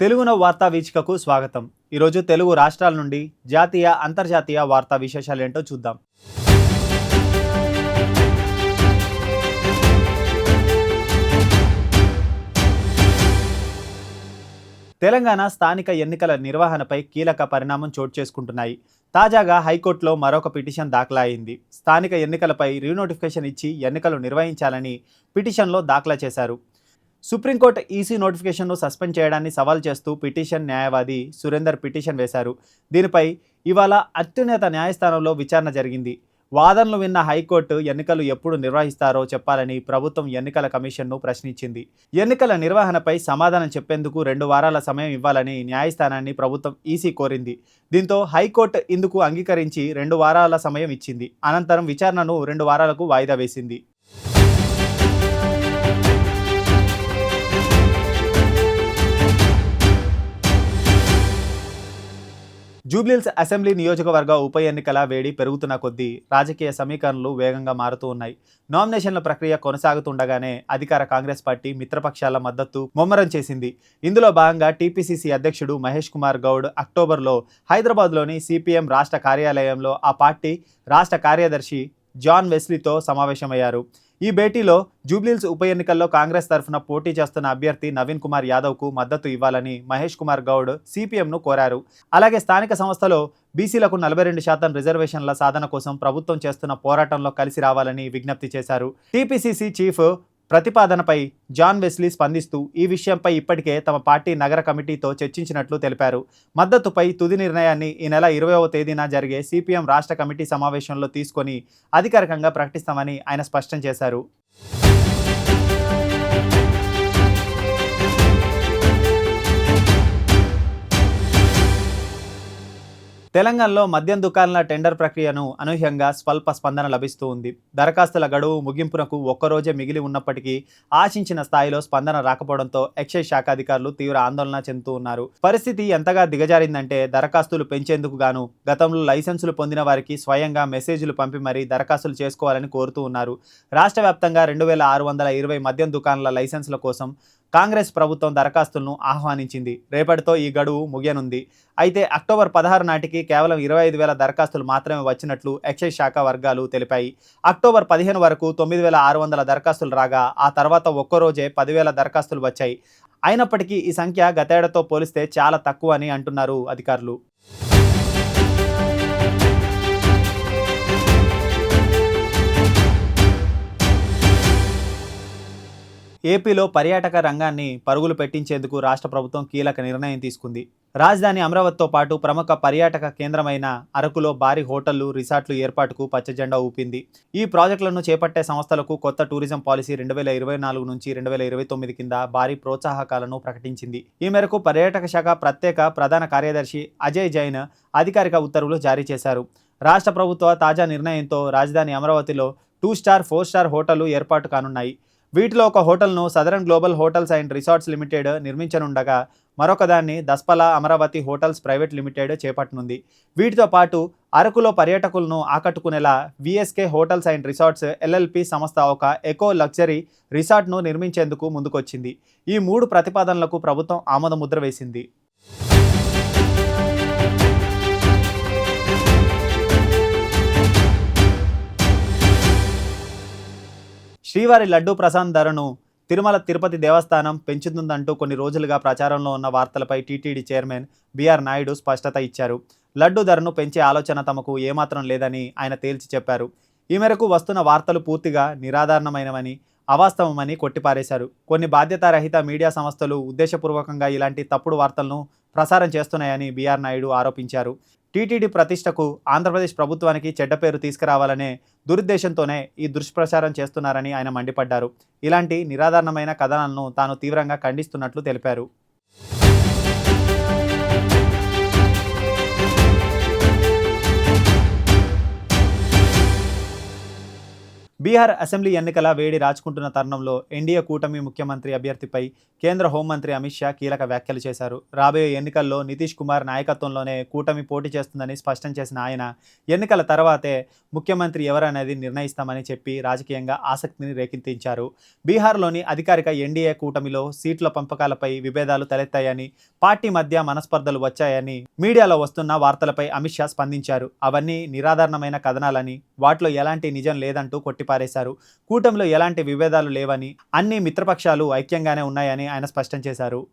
తెలుగున వార్తా వీచికకు స్వాగతం. ఈరోజు తెలుగు రాష్ట్రాల నుండి జాతీయ అంతర్జాతీయ వార్తా విశేషాలు ఏంటో చూద్దాం. తెలంగాణ స్థానిక ఎన్నికల నిర్వహణపై కీలక పరిణామం చోటు చేసుకుంటున్నాయి. తాజాగా హైకోర్టులో మరొక పిటిషన్ దాఖలైంది స్థానిక ఎన్నికలపై రీనోటిఫికేషన్ ఇచ్చి ఎన్నికలు నిర్వహించాలని పిటిషన్లో దాఖలా చేశారు. సుప్రీంకోర్టు ఈసీ నోటిఫికేషన్ను సస్పెండ్ చేయడాన్ని సవాల్ చేస్తూ పిటిషన్ న్యాయవాది సురేందర్ పిటిషన్ వేశారు. దీనిపై ఇవాళ అత్యున్నత న్యాయస్థానంలో విచారణ జరిగింది. వాదనలు విన్న హైకోర్టు ఎన్నికలు ఎప్పుడు నిర్వహిస్తారో చెప్పాలని ప్రభుత్వం ఎన్నికల కమిషన్ను ప్రశ్నించింది. ఎన్నికల నిర్వహణపై సమాధానం చెప్పేందుకు రెండు వారాల సమయం ఇవ్వాలని న్యాయస్థానాన్ని ప్రభుత్వం ఈసీ కోరింది. దీంతో హైకోర్టు ఇందుకు అంగీకరించి రెండు వారాల సమయం ఇచ్చింది. అనంతరం విచారణను రెండు వారాలకు వాయిదా వేసింది. జూబ్లీల్స్ అసెంబ్లీ నియోజకవర్గ ఉప ఎన్నికల వేడి పెరుగుతున్న కొద్దీ రాజకీయ సమీకరణలు వేగంగా మారుతూ ఉన్నాయి. నామినేషన్ల ప్రక్రియ కొనసాగుతుండగానే అధికార కాంగ్రెస్ పార్టీ మిత్రపక్షాల మద్దతు ముమ్మరం చేసింది. ఇందులో భాగంగా టీపీసీసీ అధ్యక్షుడు మహేష్ కుమార్ గౌడ్ అక్టోబర్లో హైదరాబాద్లోని సిపిఎం రాష్ట్ర కార్యాలయంలో ఆ పార్టీ రాష్ట్ర కార్యదర్శి జాన్ వెస్లీతో సమావేశమయ్యారు. ఈ భేటీలో జూబ్లీల్స్ ఉప ఎన్నికల్లో కాంగ్రెస్ తరఫున పోటీ చేస్తున్న అభ్యర్థి నవీన్ కుమార్ యాదవ్కు మద్దతు ఇవ్వాలని మహేష్ కుమార్ గౌడ్ సిపిఎంను కోరారు. అలాగే స్థానిక సంస్థలో బీసీలకు నలభై రెండు శాతం రిజర్వేషన్ల సాధన కోసం ప్రభుత్వం చేస్తున్న పోరాటంలో కలిసి రావాలని విజ్ఞప్తి చేశారు. టీపీసీసీ చీఫ్ ప్రతిపాదనపై జాన్ వెస్లీ స్పందిస్తూ ఈ విషయంపై ఇప్పటికే తమ పార్టీ నగర కమిటీతో చర్చించినట్లు తెలిపారు. మద్దతుపై తుది నిర్ణయాన్ని ఈ నెల ఇరవైవ తేదీన జరిగే సిపిఎం రాష్ట్ర కమిటీ సమావేశంలో తీసుకొని అధికారికంగా ప్రకటిస్తామని ఆయన స్పష్టం చేశారు. తెలంగాణలో మద్యం దుకాణాల టెండర్ ప్రక్రియను అనూహ్యంగా స్వల్ప స్పందన లభిస్తూ ఉంది. దరఖాస్తుల గడువు ముగింపునకు ఒక్కరోజే మిగిలి ఉన్నప్పటికీ ఆశించిన స్థాయిలో స్పందన రాకపోవడంతో ఎక్సైజ్ శాఖ అధికారులు తీవ్ర ఆందోళన చెందుతూ ఉన్నారు. పరిస్థితి ఎంతగా దిగజారిందంటే దరఖాస్తులు పెంచేందుకు గాను గతంలో లైసెన్సులు పొందిన వారికి స్వయంగా మెసేజ్లు పంపి మరీ దరఖాస్తులు చేసుకోవాలని కోరుతూ ఉన్నారు. రాష్ట్ర వ్యాప్తంగా రెండు వేల ఆరు వందల ఇరవై మద్యం దుకాణాల లైసెన్సుల కోసం కాంగ్రెస్ ప్రభుత్వం దరఖాస్తులను ఆహ్వానించింది. రేపటితో ఈ గడువు ముగియనుంది. అయితే అక్టోబర్ పదహారు నాటికి కేవలం ఇరవై ఐదు వేల దరఖాస్తులు మాత్రమే వచ్చినట్లు ఎక్సైజ్ శాఖ వర్గాలు తెలిపాయి. అక్టోబర్ పదిహేను వరకు తొమ్మిది వేల ఆరు వందల దరఖాస్తులు రాగా ఆ తర్వాత ఒక్కరోజే పదివేల దరఖాస్తులు వచ్చాయి. అయినప్పటికీ ఈ సంఖ్య గతేడతో పోలిస్తే చాలా తక్కువ అని అంటున్నారు అధికారులు. ఏపీలో పర్యాటక రంగాన్ని పరుగులు పెట్టించేందుకు రాష్ట్ర ప్రభుత్వం కీలక నిర్ణయం తీసుకుంది. రాజధాని అమరావతితో పాటు ప్రముఖ పర్యాటక కేంద్రమైన అరకులో భారీ హోటళ్ళు రిసార్ట్లు ఏర్పాటుకు పచ్చజెండా ఊపింది. ఈ ప్రాజెక్టులను చేపట్టే సంస్థలకు కొత్త టూరిజం పాలసీ రెండు వేల ఇరవై నాలుగు నుంచి రెండు వేల ఇరవై తొమ్మిది కింద భారీ ప్రోత్సాహకాలను ప్రకటించింది. ఈ మేరకు పర్యాటక శాఖ ప్రత్యేక ప్రధాన కార్యదర్శి అజయ్ జైన్ అధికారిక ఉత్తర్వులు జారీ చేశారు. రాష్ట్ర ప్రభుత్వ తాజా నిర్ణయంతో రాజధాని అమరావతిలో టూ స్టార్ ఫోర్ స్టార్ హోటళ్ళు ఏర్పాటు కానున్నాయి. వీటిలో ఒక హోటల్ను southern global hotels and resorts limited నిర్మించనుండగా మరొకదాన్ని Daspalla Amaravati hotels private limited చేపట్టనుంది. వీటితో పాటు అరకులో పర్యాటకులను ఆకట్టుకునేలా VSK hotels and resorts LLP సంస్థ ఒక ఎకో లగ్జరీ రిసార్ట్ను నిర్మించేందుకు ముందుకొచ్చింది. ఈ మూడు ప్రతిపాదనలకు ప్రభుత్వం ఆమోదముద్ర వేసింది. శ్రీవారి లడ్డూ ప్రసాద్ ధరను తిరుమల తిరుపతి దేవస్థానం పెంచుతుందంటూ కొన్ని రోజులుగా ప్రచారంలో ఉన్న వార్తలపై TTD chairman B R Naidu స్పష్టత ఇచ్చారు. లడ్డు ధరను పెంచే ఆలోచన తమకు ఏమాత్రం లేదని ఆయన తేల్చి చెప్పారు. ఈ మేరకు వస్తున్న వార్తలు పూర్తిగా నిరాధారణమైనవని అవాస్తవమని కొట్టిపారేశారు. కొన్ని బాధ్యతారహిత మీడియా సంస్థలు ఉద్దేశపూర్వకంగా ఇలాంటి తప్పుడు వార్తలను ప్రసారం చేస్తున్నాయని బీఆర్ నాయుడు ఆరోపించారు. టీటీడీ ప్రతిష్టకు ఆంధ్రప్రదేశ్ ప్రభుత్వానికి చెడ్డ పేరు తీసుకురావాలనే దురుద్దేశంతోనే ఈ దుష్ప్రచారం చేస్తున్నారని ఆయన మండిపడ్డారు. ఇలాంటి నిరాధారణమైన కథనాలను తాను తీవ్రంగా ఖండిస్తున్నట్లు తెలిపారు. బీహార్ అసెంబ్లీ ఎన్నికల వేడి రాచుకుంటున్న తరుణంలో ఎన్డీఏ కూటమి ముఖ్యమంత్రి అభ్యర్థిపై కేంద్ర హోంమంత్రి అమిత్ షా కీలక వ్యాఖ్యలు చేశారు. రాబోయే ఎన్నికల్లో నితీష్ కుమార్ నాయకత్వంలోనే కూటమి పోటీ చేస్తుందని స్పష్టం చేసిన ఆయన ఎన్నికల తర్వాతే ముఖ్యమంత్రి ఎవరనేది నిర్ణయిస్తామని చెప్పి రాజకీయంగా ఆసక్తిని రేకెత్తించారు. బీహార్లోని అధికారిక ఎన్డీఏ కూటమిలో సీట్ల పంపకాలపై విభేదాలు తలెత్తాయని పార్టీ మధ్య మనస్పర్ధలు వచ్చాయని మీడియాలో వస్తున్న వార్తలపై అమిత్ షా స్పందించారు. అవన్నీ నిరాధారణమైన కథనాలని వాటిలో ఎలాంటి నిజం లేదంటూ కొట్టి పారేశారు. కూటమిలో ఎలాంటి విభేదాలు లేవని అన్ని మిత్రపక్షాలు ఐక్యంగానే ఉన్నాయని ఆయన స్పష్టం చేశారు.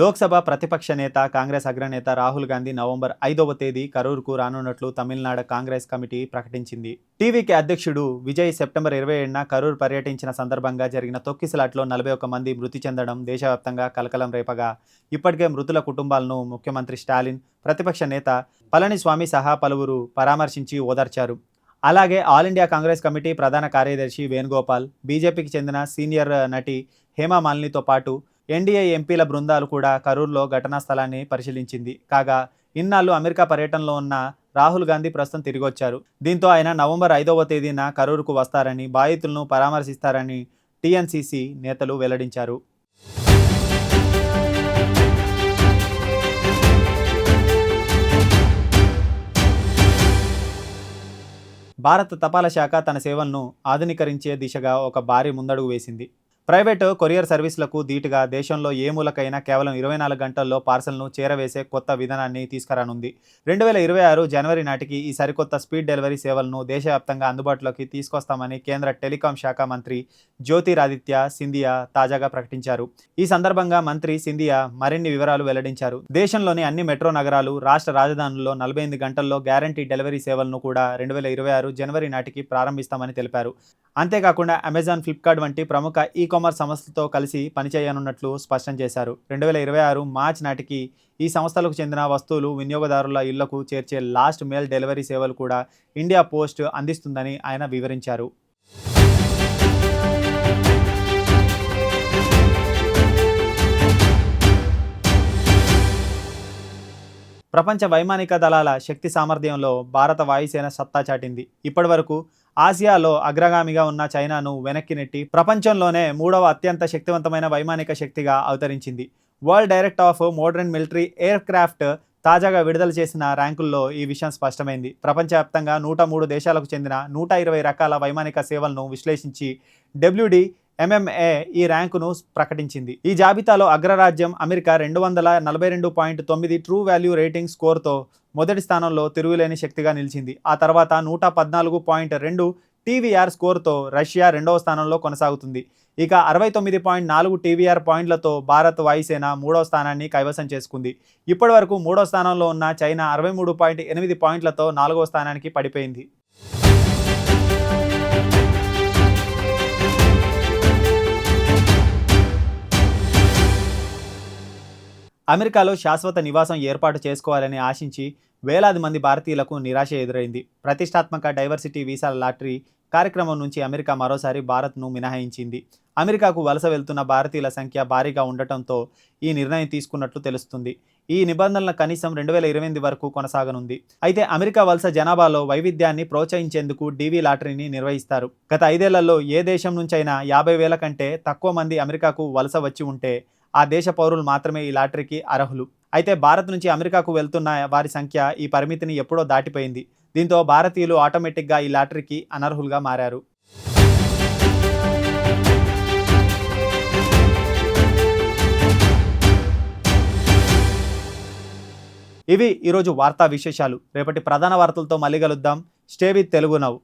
లోక్సభ ప్రతిపక్ష నేత కాంగ్రెస్ అగ్రనేత రాహుల్ గాంధీ నవంబర్ ఐదవ తేదీ కరూరుకు రానున్నట్లు తమిళనాడు కాంగ్రెస్ కమిటీ ప్రకటించింది. టీవీకి అధ్యక్షుడు విజయ్ సెప్టెంబర్ ఇరవై ఏడున కరూర్ పర్యటించిన సందర్భంగా జరిగిన తొక్కిసలాట్లో నలభై ఒక్క మంది మృతి చెందడం దేశవ్యాప్తంగా కలకలం రేపగా. ఇప్పటికే మృతుల కుటుంబాలను ముఖ్యమంత్రి స్టాలిన్ ప్రతిపక్ష నేత పళనిస్వామి సహా పలువురు పరామర్శించి ఓదార్చారు. అలాగే ఆల్ ఇండియా కాంగ్రెస్ కమిటీ ప్రధాన కార్యదర్శి వేణుగోపాల్ బీజేపీకి చెందిన సీనియర్ నటి హేమా మాలినితో పాటు ఎన్డీఏ ఎంపీల బృందాలు కూడా కరూర్లో ఘటనా స్థలాన్ని పరిశీలించింది. కాగా ఇన్నాళ్ళు అమెరికా పర్యటనలో ఉన్న రాహుల్ గాంధీ ప్రస్తుతం తిరిగొచ్చారు. దీంతో ఆయన నవంబర్ ఐదవ తేదీన కరూరుకు వస్తారని బాధితులను పరామర్శిస్తారని టీఎన్సీసీ నేతలు వెల్లడించారు. భారత తపాలా శాఖ తన సేవలను ఆధునీకరించే దిశగా ఒక భారీ ముందడుగు వేసింది. ప్రైవేటు కొరియర్ సర్వీసులకు ధీటుగా దేశంలో ఏ మూలకైనా కేవలం ఇరవై నాలుగు గంటల్లో పార్సల్ను చేరవేసే కొత్త విధానాన్ని తీసుకురానుంది. రెండు వేల ఇరవై ఆరు జనవరి నాటికి ఈ సరికొత్త స్పీడ్ డెలివరీ సేవలను దేశవ్యాప్తంగా అందుబాటులోకి తీసుకొస్తామని కేంద్ర టెలికాం శాఖ మంత్రి జ్యోతిరాదిత్య సింధియా తాజాగా ప్రకటించారు. ఈ సందర్భంగా మంత్రి సింధియా మరిన్ని వివరాలు వెల్లడించారు. దేశంలోని అన్ని మెట్రో నగరాలు రాష్ట్ర రాజధానుల్లో నలభై ఎనిమిది గంటల్లో గ్యారంటీ డెలివరీ సేవలను కూడా రెండు వేల ఇరవై ఆరు జనవరి నాటికి ప్రారంభిస్తామని తెలిపారు. అంతేకాకుండా అమెజాన్ ఫ్లిప్కార్ట్ వంటి ప్రముఖ ఈ కామర్స్ సంస్థలతో కలిసి పనిచేయనున్నట్లు స్పష్టం చేశారు. రెండు వేల ఇరవై ఆరు మార్చ్ నాటికి ఈ సంస్థలకు చెందిన వస్తువులు వినియోగదారుల ఇళ్ళకు చేర్చే లాస్ట్ మెయిల్ డెలివరీ సేవలు కూడా ఇండియా పోస్ట్ అందిస్తుందని ఆయన వివరించారు. ప్రపంచ వైమానిక దళాల శక్తి సామర్థ్యంలో భారత వాయుసేన సత్తా చాటింది. ఇప్పటివరకు ఆసియాలో అగ్రగామిగా ఉన్న చైనాను వెనక్కి నెట్టి ప్రపంచంలోనే మూడవ అత్యంత శక్తివంతమైన వైమానిక శక్తిగా అవతరించింది. World direct of modern military aircraft తాజాగా విడుదల చేసిన ర్యాంకుల్లో ఈ విషయం స్పష్టమైంది. ప్రపంచవ్యాప్తంగా నూట మూడు దేశాలకు చెందిన నూట ఇరవై రకాల వైమానిక సేవలను విశ్లేషించి డబ్ల్యూడి ఎంఎంఏ ఈ ర్యాంకును ప్రకటించింది. ఈ జాబితాలో అగ్రరాజ్యం అమెరికా రెండు వందల నలభై రెండు పాయింట్ తొమ్మిది ట్రూ వాల్యూ రేటింగ్ స్కోర్తో మొదటి స్థానంలో తిరుగులేని శక్తిగా నిలిచింది. ఆ తర్వాత నూట పద్నాలుగు పాయింట్ రెండు టీవీఆర్ స్కోర్తో రష్యా రెండవ స్థానంలో కొనసాగుతుంది. ఇక అరవై తొమ్మిది పాయింట్ నాలుగు టీవీఆర్ పాయింట్లతో భారత్ వాయుసేన మూడో స్థానాన్ని కైవసం చేసుకుంది. ఇప్పటి వరకు మూడో స్థానంలో ఉన్న చైనా అరవై మూడు పాయింట్ ఎనిమిది పాయింట్లతో నాలుగో స్థానానికి పడిపోయింది. అమెరికాలో శాశ్వత నివాసం ఏర్పాటు చేసుకోవాలని ఆశించి వేలాది మంది భారతీయులకు నిరాశ ఎదురైంది. ప్రతిష్టాత్మక డైవర్సిటీ వీసాల లాటరీ కార్యక్రమం నుంచి అమెరికా మరోసారి భారత్ను మినహాయించింది. అమెరికాకు వలస వెళ్తున్న భారతీయుల సంఖ్య భారీగా ఉండటంతో ఈ నిర్ణయం తీసుకున్నట్లు తెలుస్తుంది. ఈ నిబంధనల కనీసం రెండు వేల ఇరవై ఎనిమిది వరకు కొనసాగనుంది. అయితే అమెరికా వలస జనాభాలో వైవిధ్యాన్ని ప్రోత్సహించేందుకు డీవీ లాటరీని నిర్వహిస్తారు. గత ఐదేళ్ళలో ఏ దేశం నుంచైనా యాభై వేల కంటే తక్కువ మంది అమెరికాకు వలస వచ్చి ఉంటే ఆ దేశ పౌరులు మాత్రమే ఈ లాటరీకి అర్హులు. అయితే భారత్ నుంచి అమెరికాకు వెళ్తున్న వారి సంఖ్య ఈ పరిమితిని ఎప్పుడో దాటిపోయింది. దీంతో భారతీయులు ఆటోమేటిక్గా ఈ లాటరీకి అనర్హులుగా మారారు. ఇవి ఈరోజు వార్తా విశేషాలు. రేపటి ప్రధాన వార్తలతో మళ్ళీ కలుద్దాం. స్టే విత్ తెలుగు నవ్వు